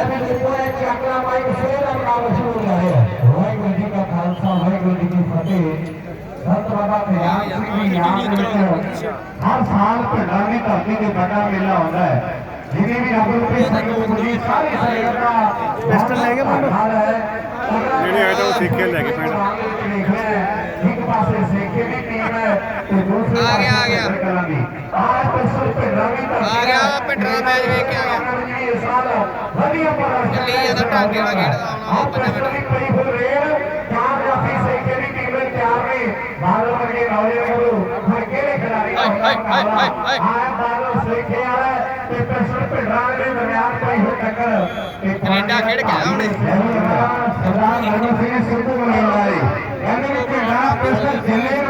नवीन report की अगला mic फिर अपना मशहूर है वाहेगुरु जी का खालसा वाहेगुरु जी की फतेह संत बाबा ध्यान सिंह जी यहाँ पर हर साल प्रधानी धरती के बड़ा मेला होता है जिन्हें भी नबुल के सहयोग मिली सारी सहयोग का बेस्ट लेके हाल है ਜਿਹੜੇ ਆ ਜਾਓ ਸਿੱਖੇ ਲੈ ਕੇ ਪੈਣਾ ਇੱਕ ਪਾਸੇ ਸਿੱਖੇ ਦੀ ਟੀਮ ਹੈ ਤੇ ਦੂਸਰੇ ਆ ਗਿਆ ਆ ਗਿਆ आज तो ਪਿੰਡ ਦਾ ਮੈਚ ਵੇਖ ਕੇ ਆਇਆ ਚੱਲੀ ਜਾਂਦਾ ਢਾਕੇ ਵਾਲਾ ਖੇਡਦਾ ਆਉਣਾ 5 ਮਿੰਟ ਕੈਨੇਡਾ ਖੇਡ ਕੇ ਆਉਣੇ ਸਰਦਾਰ ਮਨੀ ਸਿੰਘ ਸਿੱਧੂ ਬਣੇ ਵਾਲੇ ਕਹਿੰਦੇ ਕਿ ਢਾਕਾ ਪਿਸਟਲ ਜ਼ਿਲ੍ਹੇ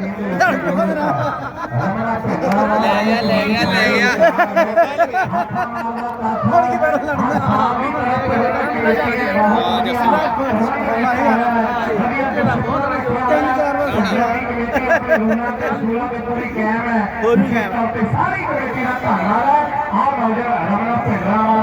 ਲੈ ਗਿਆ ਲੈ ਗਿਆ ਲੈ ਗਿਆ ਹੁਣ ਕੀ ਬੈਠ ਲੜਦਾ ਹਾਂ ਜੱਸੀ ਤਿੰਨ ਚਾਰ ਵਾਰ ਹੋਰ ਵੀ ਕੈਮ ਹੈ ਸਾਰੀ ਕਮੇਟੀ ਦਾ ਧੰਨਵਾਦ ਆ ਨੌਜਵਾਨ ਆਪਣਾ ਭੈਣਾ